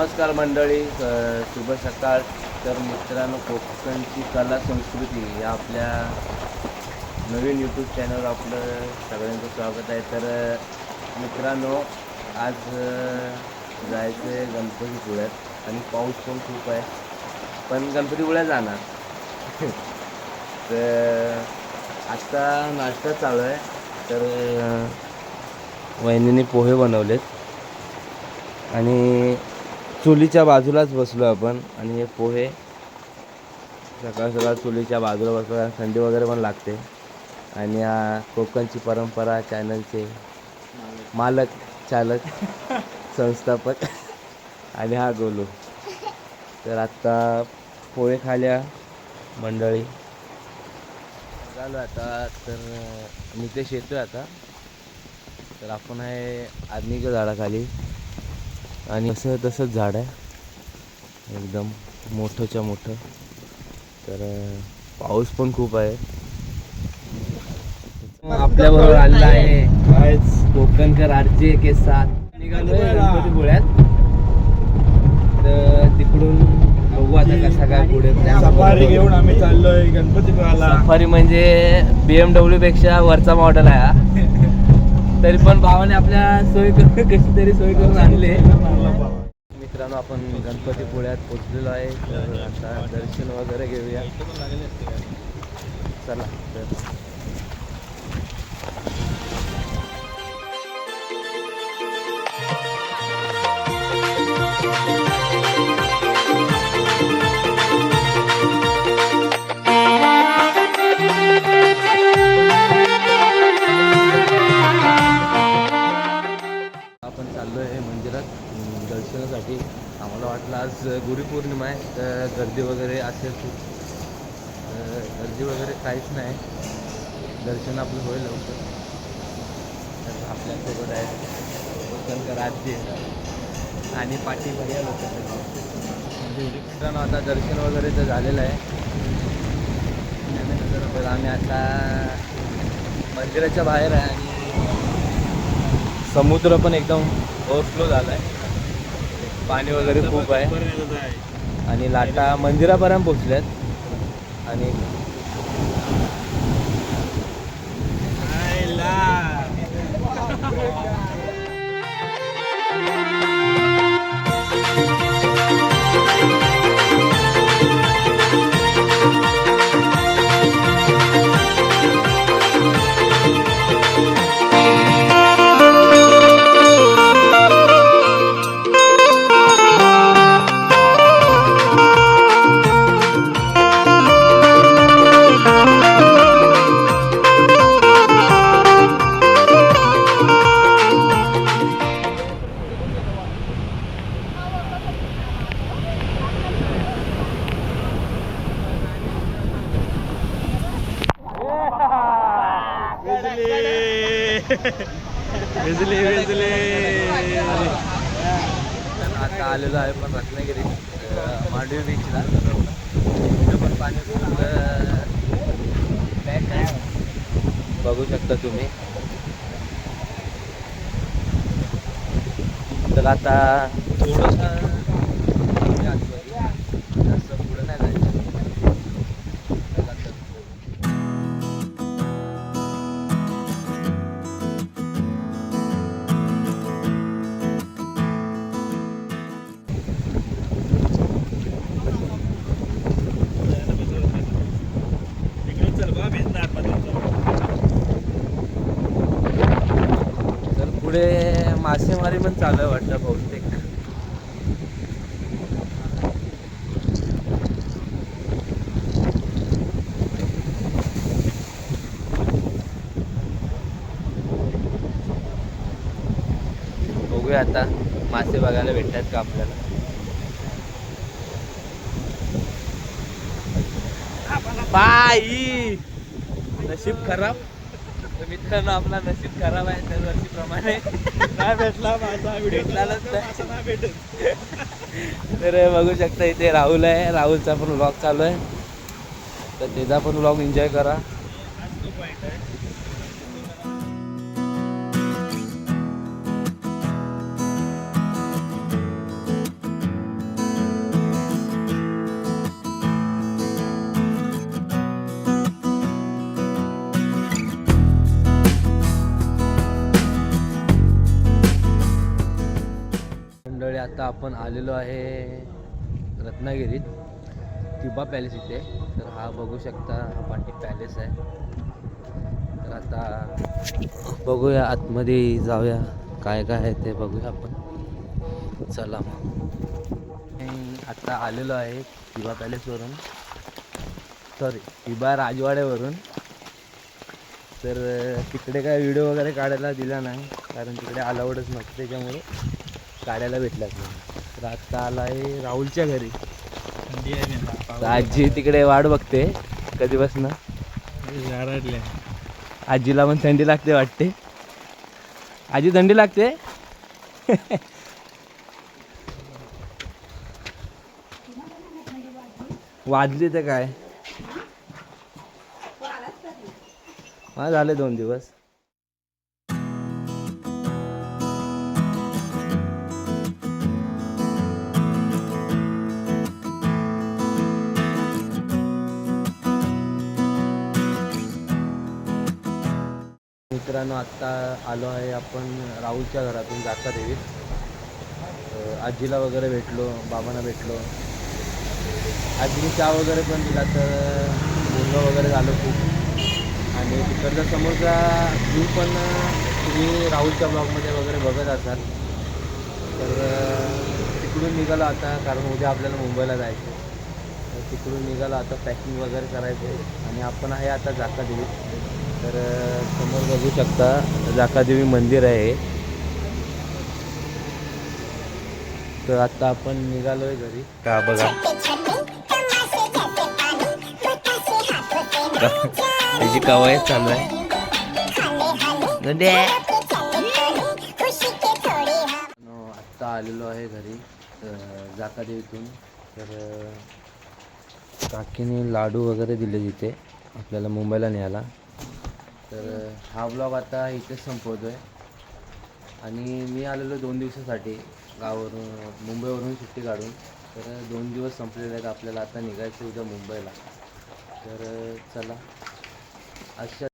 नमस्कार मंडळी शुभ सकाळ. तर मित्रांनो कोकणची कला संस्कृती या आपल्या नवीन यूट्यूब चॅनलवर आपलं सगळ्यांचं स्वागत आहे. तर मित्रांनो आज जायचं आहे गणपतीपुळ्यात आणि पाऊस पण खूप आहे. पण गणपतीपुळ्यात जाणार. तर आत्ता नाश्ता चालू आहे. तर वहिनीने पोहे बनवलेत. आणि चुलीच्या बाजूलाच बसलो आपण आणि हे पोहे सकाळ सकाळ चुलीच्या बाजूला बसलो. थंडी वगैरे पण लागते. आणि हा कोकणची परंपरा चॅनलचे मालक चालक संस्थापक आणि हा गोलू. तर आत्ता पोहे खाल्या मंडळी. झालो आता तर नितेश येतोय आता. तर आपण आहे आदमीच्या झाडाखाली. आणि असं तसंच झाड आहे. एकदम मोठंच्या मोठं. तर पाऊस पण खूप आहे. आपल्या बरोबर आलेला आहे. कोकणकर आरजे के साथ निघालोय गणपतीपुळ्यात. तर तिकडून बघू आता कसा काय पुढे सफारी. घेऊन आम्ही चाललोय गणपतीपुळाला सफारी म्हणजे बीएमडब्ल्यू पेक्षा वरचा मॉडेल आहे हा. तरी पण भावाने आपल्या सोय करून कशी तरी सोय करून आणले मित्रांनो आपण गणपतीपुळ्यात पोचलेलो आहे. तर आता दर्शन वगैरे घेऊया. चला दर्शनासाठी. आम्हाला वाटलं आज गुरुपौर्णिमा आहे तर गर्दी वगैरे असेल खूप. तर गर्दी वगैरे काहीच नाही. दर्शन आपलं होईल लवकर. तर आपल्यासोबत आहे कोकणकर आजी आणि पाठी भैया लोक म्हणजे मित्रांनो आता दर्शन वगैरे तर झालेलं आहे. त्यानंतर तर आम्ही आता मंदिराच्या बाहेर आहे आणि समुद्र पण एकदम ओव्हरफ्लो झाला आहे पाणी वगैरे खूप आहे. आणि लाटा मंदिरापर्यंत पोचल्यात आणि भिजले भिजले आता आलेलो आहे पण रत्नागिरी मांडवी बीचला तिथं पण पाणी खूप बघू शकता तुम्ही. तर आता थोडंसं तर पुढे मासेमारी पण चालू आहे वाटतं बहुतेक. बघूया आता मासे बघायला भेटतात का आपल्याला. बाई. नशीब खराब. तर मित्रांनो आपला नशीब खराब आहे त्या वर्षीप्रमाणे. नाही भेटला माझा व्हिडिओ भेटलाच नाही. भेटत. तर बघू शकता इथे राहुल आहे. राहुलचा पण व्लॉग चालू आहे. तर त्याचा पण व्लॉग एन्जॉय करा. आपण आलेलो आहे रत्नागिरीत तिबा पॅलेस इथे. तर हा बघू शकता हा पाठी पॅलेस आहे. तर आता बघूया आतमध्ये जाऊया. काय काय आहे ते बघूया आपण. चला मग. आता आलेलो आहे तिबा पॅलेसवरून. सॉरी तिबा राजवाड्यावरून. तर तिकडे काय व्हिडिओ वगैरे काढायला दिला नाही कारण तिकडे अलाउडच नसतं त्याच्यामुळे. काढायला भेटलाच नाही तर आत्ता आला आहे राहुलच्या घरी. थंडी आहे तर आजी तिकडे वाट बघते कधीपासून. झाडातले. आजीला पण थंडी लागते वाटते. आजी थंडी लागते? वाजली तर काय? हा झाले दोन दिवस. मित्रांनो आत्ता आलो आहे आपण राहुलच्या घरातून जाता देवीत आजीला वगैरे भेटलो बाबांना भेटलो. आजीने चहा वगैरे पण दिला तर बोलणं वगैरे झालं खूप. आणि तिकडचा समोरचा व्ह्यू पण तुम्ही राहुलच्या ब्लॉगमध्ये वगैरे बघत असाल. तर तिकडून निघालो आता कारण उद्या आपल्याला मुंबईला जायचं तर तिकडून निघालो आता पॅकिंग वगैरे करायचं आहे. आणि आपण आहे आता जाता देवीत तर समोर बघू शकता जाकादेवी मंदिर आहे तर आता आपण निघालोय घरी. का बघा. त्याची कवायत चालू आहे. आत्ता आलेलो आहे घरी जाकादेवीतून. तर काकीने लाडू वगैरे दिले तिथे. आपल्याला मुंबईला न्यायला. तर हा ब्लॉग आता इथेच संपवतो आहे आणि मी आलेलो दोन दिवसासाठी गावावरून मुंबईवरून सुट्टी काढून. तर दोन दिवस संपलेले आहेत. आपल्याला आता निघायचं उद्या मुंबईला. तर चला. अशा